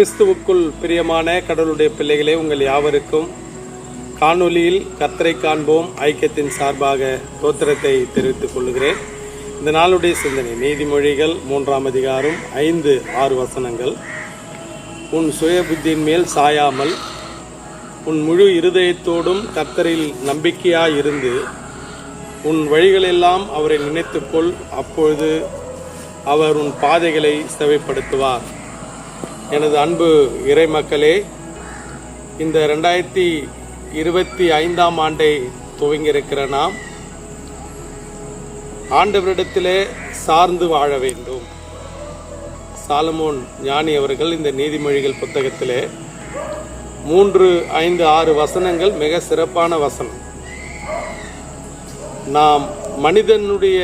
கிறிஸ்துவுக்குள் பிரியமான கடவுளுடைய பிள்ளைகளே உங்கள் யாவருக்கும் காணொலியில் கத்தரை காண்போம். ஐக்கியத்தின் சார்பாக தோத்திரத்தை தெரிவித்துக் கொள்கிறேன். இந்த நாளுடைய சிந்தனை நீதிமொழிகள் மூன்றாம் அதிகாரம் ஐந்து ஆறு வசனங்கள். உன் சுய புத்தியின் மேல் சாயாமல் உன் முழு இருதயத்தோடும் கத்தரில் நம்பிக்கையாயிருந்து உன் வழிகளெல்லாம் அவரை நினைத்துக்கொள். அப்பொழுது அவர் உன் பாதைகளை செவைப்படுத்துவார். எனது அன்பு இறை மக்களே இந்த ரெண்டாயிரத்தி இருபத்தி ஐந்தாம் ஆண்டை துவங்கியிருக்கிற நாம் ஆண்டவரிடத்திலே சார்ந்து வாழ வேண்டும். சாலமோன் ஞானி அவர்கள் இந்த நீதிமொழிகள் புத்தகத்திலே மூன்று ஐந்து ஆறு வசனங்கள் மிக சிறப்பான வசனம். நாம் மனிதனுடைய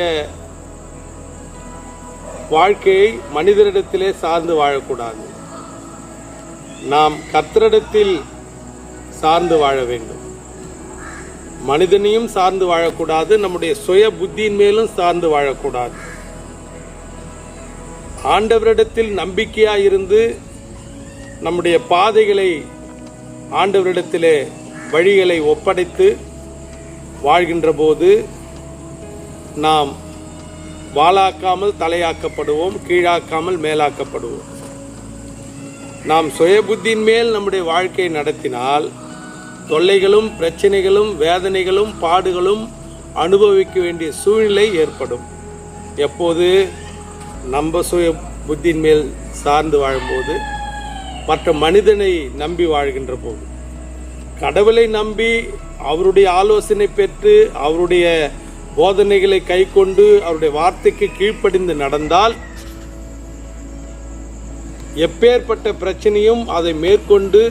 வாழ்க்கையை மனிதரிடத்திலே சார்ந்து வாழக்கூடாது. நாம் கர்த்தரிடத்தில் சார்ந்து வாழ வேண்டும். மனிதனையும் சார்ந்து வாழக்கூடாது நம்முடைய சுய புத்தியின் மேலும் சார்ந்து வாழக்கூடாது. ஆண்டவரிடத்தில் நம்பிக்கையாக இருந்து நம்முடைய பாதைகளை ஆண்டவரிடத்திலே வழிகளை ஒப்படைத்து வாழ்கின்ற போது நாம் வாழாக்காமல் தலையாக்கப்படுவோம் கீழாக்காமல் மேலாக்கப்படுவோம். நாம் சுயபுத்தியின் மேல் நம்முடைய வாழ்க்கையை நடத்தினால் தொல்லைகளும் பிரச்சனைகளும் வேதனைகளும் பாடுகளும் அனுபவிக்க வேண்டிய சூழ்நிலை ஏற்படும். எப்போது நம்ம சுய புத்தியின் மேல் சார்ந்து வாழும்போது மற்ற மனிதனை நம்பி வாழ்கின்ற போது கடவுளை நம்பி அவருடைய ஆலோசனை பெற்று அவருடைய போதனைகளை கைக்கொண்டு அவருடைய வார்த்தைக்கு கீழ்ப்படிந்து நடந்தால் எப்பேற்பட்ட பிரச்சனையும் அதை மேற்கொண்டு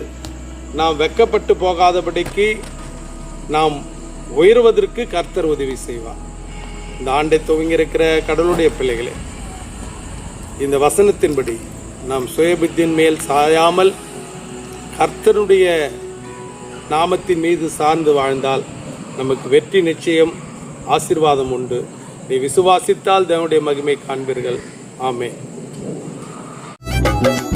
நாம் வெக்கப்பட்டு போகாதபடிக்கு நாம் உயர்வதற்கு கர்த்தர் உதவி செய்வார். இந்த ஆண்டை துவங்கியிருக்கிற கடவுளுடைய பிள்ளைகளே இந்த வசனத்தின்படி நாம் சுயபுத்தியின் மேல் சாயாமல் கர்த்தருடைய நாமத்தின் மீது சார்ந்து வாழ்ந்தால் நமக்கு வெற்றி நிச்சயம் ஆசீர்வாதம் உண்டு. நீ விசுவாசித்தால் தேவனுடைய மகிமை காண்பீர்கள். ஆமே Thank you.